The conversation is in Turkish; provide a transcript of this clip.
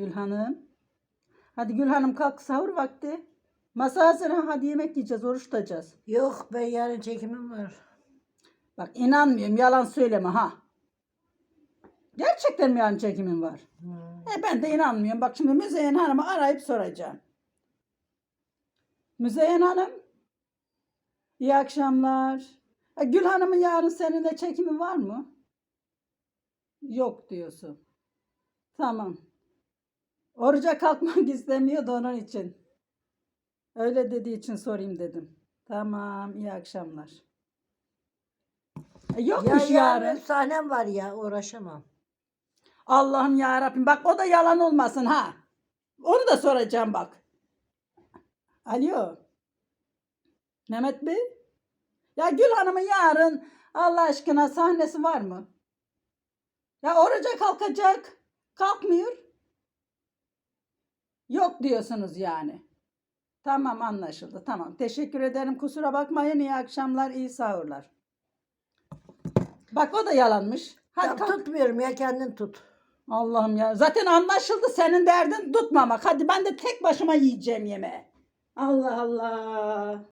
Gül Hanım. Hadi Gül Hanım kalk sahur vakti. Masa hazır ha hadi yemek yiyeceğiz oruç tutacağız. Yok ben yarın çekimim var. Bak inanmıyorum yalan söyleme ha. Gerçekten mi yarın çekimin var? Hı. E ben de inanmıyorum. Bak şimdi Müzeyyen Hanım'ı arayıp soracağım. Müzeyyen Hanım. İyi akşamlar. E, Gül Hanım'ın yarın seninle çekimi var mı? Yok diyorsun. Tamam. Oruca kalkmak istemiyor da onun için. Öyle dediği için sorayım dedim. Tamam, iyi akşamlar. E, Ya yokmuş yarın yarın. sahnem var ya uğraşamam. Allah'ım ya Rabbim bak o da yalan olmasın ha. Onu da soracağım bak. Alo. Mehmet Bey. Ya Gül Hanım'ın yarın Allah aşkına sahnesi var mı? Ya oruca kalkacak. Kalkmıyor. Yok diyorsunuz yani. Tamam anlaşıldı. Tamam. Teşekkür ederim. Kusura bakmayın. İyi akşamlar, iyi sahurlar. Bak o da yalanmış. Hadi Ya kalk. tutmuyorum ya kendin tut. Allah'ım ya. Zaten anlaşıldı senin derdin tutmamak. Hadi ben de tek başıma yiyeceğim yemeği. Allah Allah.